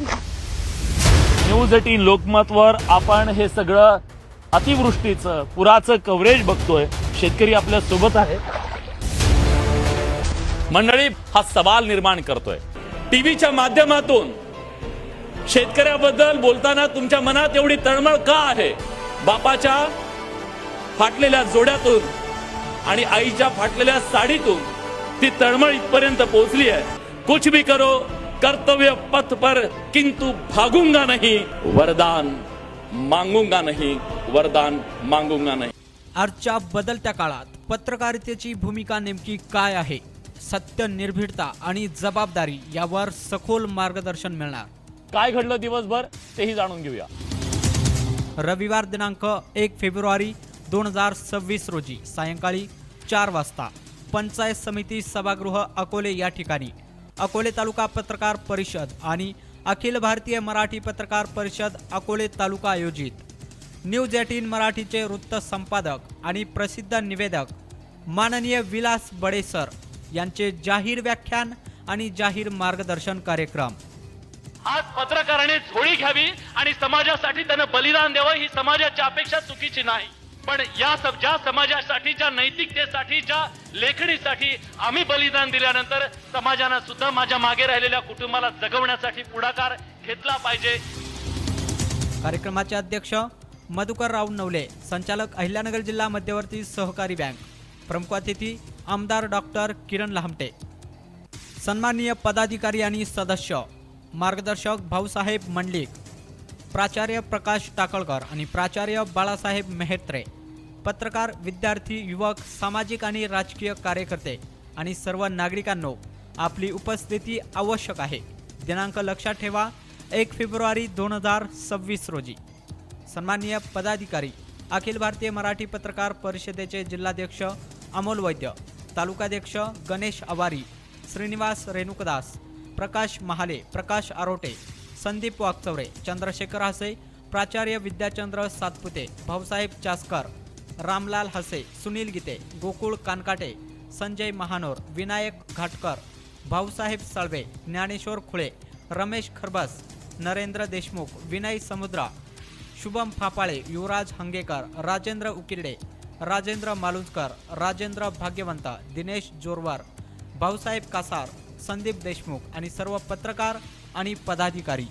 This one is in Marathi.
न्यूज एटीन लोकमतवर आपण हे सगळं अतिवृष्टीचं पुराचं कव्हरेज बघतोय. शेतकरी आपल्यासोबत आहे. मंडळी हा सवाल निर्माण करतोय. टीव्हीच्या माध्यमातून शेतकऱ्याबद्दल बोलताना तुमच्या मनात एवढी तळमळ का आहे? बापाच्या फाटलेल्या जोड्यातून आणि आईच्या फाटलेल्या साडीतून ती तळमळ इथपर्यंत पोहोचली आहे. कुछ भी करो कर्तव्य पथ पर किंतु भागूंगा नहीं वरदान मांगूंगा नहीं वरदान मांगूंगा नहीं। आजच्या बदलत्या काळात पत्रकारितेची भूमिका नेमकी काय आहे? सत्य निर्भीडता आणि जबाबदारी यावर सखोल मार्गदर्शन मिळणार. काय घडलं दिवसभर? तेही जाणून घेऊया. रविवार दिनांक एक फेब्रुवारी दोन हजार सव्वीस रोजी सायंकाळी चार वाजता पंचायत समिती सभागृह अकोले या ठिकाणी अकोले तालुका पत्रकार परिषद आणि अखिल भारतीय मराठी पत्रकार परिषद अकोले तालुका आयोजित. न्यूज एटीन मराठीचे वृत्त संपादक आणि प्रसिद्ध निवेदक माननीय विलास बडेसर यांचे जाहीर व्याख्यान आणि जाहीर मार्गदर्शन कार्यक्रम. आज पत्रकाराने झोळी घ्यावी आणि समाजासाठी त्यानं बलिदान द्यावं ही समाजाची अपेक्षा चुकीची नाही. पण या सब ज्या समाजासाठीच्या नैतिकतेसाठीच्या लेखणीसाठी आम्ही बलिदान दिल्यानंतर समाजानं सुद्धा माझ्या मागे राहिलेल्या कुटुंबाला जगवण्यासाठी पुढाकार घेतला पाहिजे. कार्यक्रमाचे अध्यक्ष मधुकर राव नवले संचालक अहिल्यानगर जिल्हा मध्यवर्ती सहकारी बँक प्रमुख अतिथी आमदार डॉक्टर किरण लहामटे सन्माननीय पदाधिकारी आणि सदस्य मार्गदर्शक भाऊसाहेब मंडलिक प्राचार्य प्रकाश टाकळकर आणि प्राचार्य बाळासाहेब मेहत्रे पत्रकार विद्यार्थी युवक सामाजिक आणि राजकीय कार्यकर्ते आणि सर्व नागरिकांनो आपली उपस्थिती आवश्यक आहे. दिनांक लक्षात ठेवा एक फेब्रुवारी दोन हजार सव्वीस रोजी. सन्माननीय पदाधिकारी अखिल भारतीय मराठी पत्रकार परिषदेचे जिल्हाध्यक्ष अमोल वैद्य तालुकाध्यक्ष गणेश आवारी श्रीनिवास रेणुकदास प्रकाश महाले प्रकाश आरोटे संदीप वागचौरे चंद्रशेखर हसे प्राचार्य विद्याचंद्र सातपुते भाऊसाहेब चासकर रामलाल हसे सुनील गीते गोकुळ कानकाटे संजय महानोर विनायक घाटकर भाऊसाहेब साळवे ज्ञानेश्वर खुळे रमेश खरबस नरेंद्र देशमुख विनय समुद्रा शुभम फापाळे युवराज हंगेकर राजेंद्र उकिरडे राजेंद्र मालुंजकर राजेंद्र भाग्यवंत दिनेश जोरवार भाऊसाहेब कासार संदीप देशमुख आणि सर्व पत्रकार आणि पदाधिकारी.